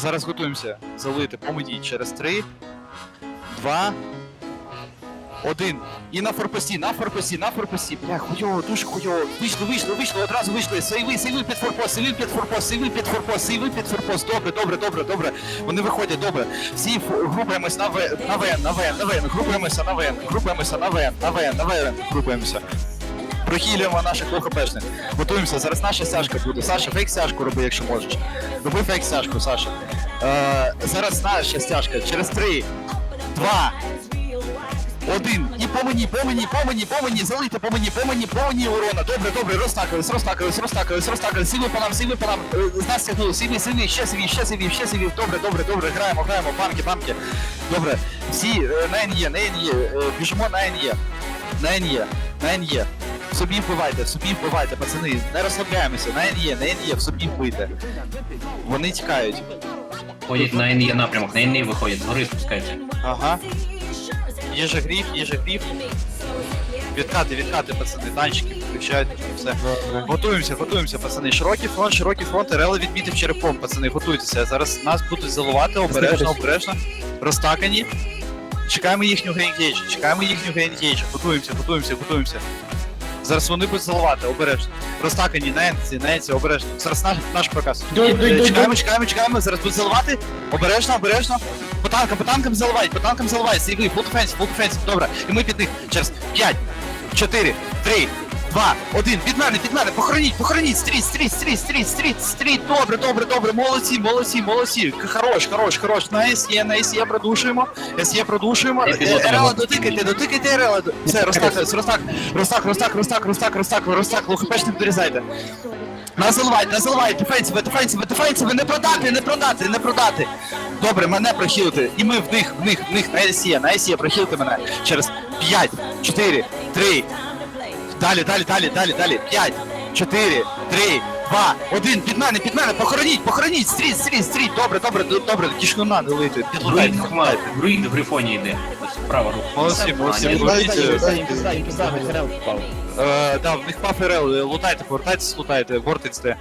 Зараз готуємося залити по мені через 3, 2, 1. І на форпості, на форпості, на форпості. Бля, хуйово, дуже хуйово. Вийшли, вийшли, вийшли, одразу вийшли. Сейви, сейви під форпост, сейви під форпост, сейви під форпост, сейви під форпост. Добре, добре, добре, добре. Вони виходять, добре. Всі групуємось на В, на ВН, на ВН, на ВН, групуємося на ВН, групуємося на ВН, на ВН, на ВН, групуємося. Прохилюємо наших лохопешних. Готуємося, зараз наша стяжка буде. Саша, фейк стяжку роби, якщо можеш. Роби фейк стяжку, Саша. Е, зараз наша стяжка. Через 3, 2, один. І по мені, по мені, по мені, по мені, залийте по мені, по мені, по мені урона. Добре, добре, розтакались, розтакались, розтакались, розтакались. Сіли по нам, сіли по нам. Е, З нас стягнули, сіли, сіли, ще сіві, ще сіві, ще сіві. Добре, добре, добре, граємо, граємо, банки, банки. Добре, всі е, на НЄ, на НЄ, е, біжимо на НЄ. На НЄ, на НЄ. В собі вбивайте, в собі вбивайте, пацани, не розслабляємося, на НЄ, на НЄ, в собі вбийте. Вони тікають. Ходять на НІ напрямок, на НІ виходять, згори спускаються. Ага. Є же гриф, є же гриф. Відкати, відкати, пацани, танчики включають, все. Готуємося, готуємося, пацани. Широкий фронт, широкий фронт, Рели відмітив черепом, пацани, готуйтеся. Зараз нас будуть заливати обережно, обережно. Розтакані. Чекаємо їхнього гейнгейджа, чекаємо їхнього гейнгейджа. Готуємося, готуємося, готуємося. Зараз вони будуть заливати, обережно. Розтакані, ненці, на обережно. Зараз наш, наш проказ. Е, Чекаємо, чекаємо, чекаємо, зараз будуть заливати. Обережно, обережно. По танкам, по танкам заливай, по танкам заливай. Сігли, фул дефенсів, фул дефенсів. Добре. І ми під них через 5, 4, 3, 2, 1. Від мене, від мене. Похороніть, похороніть. Стріт, стріт, стріт, стріт, стріт, стріт. Добре, добре, добре. Молодці, молодці, молодці. Хорош, хорош, хорош. На СЄ, на СЄ продушуємо. СЄ продушуємо. Ерела дотикайте, дотикайте Ерела. Все, розтак, розтак, розтак, розтак, розтак, розтак, розтак, розтак. Лохопешник дорізайте. Нас заливають, дефенсиве, дефенсиве, дефенсиве, не продати, не продати, не продати. Добре, мене прохилити. І ми в них, в них, в них, на СЄ, на СЄ, прохилити мене. Через 5, 4, 3. Далі, далі, далі, далі, далі. 5, 4, 3, 2, 1. Під мене, під мене, похороніть, похороніть, стріть, стріть, стріть. Добре, добре, д- добре, кішкуна не лити. Підлутайте, Руїн, підлутайте. руїн в грифоні йде. Ось Права рука. Молодці, молодці, ні, молодці. Е, да, в них пав РЛ, лутайте, повертайтесь, лутайте, вортець де.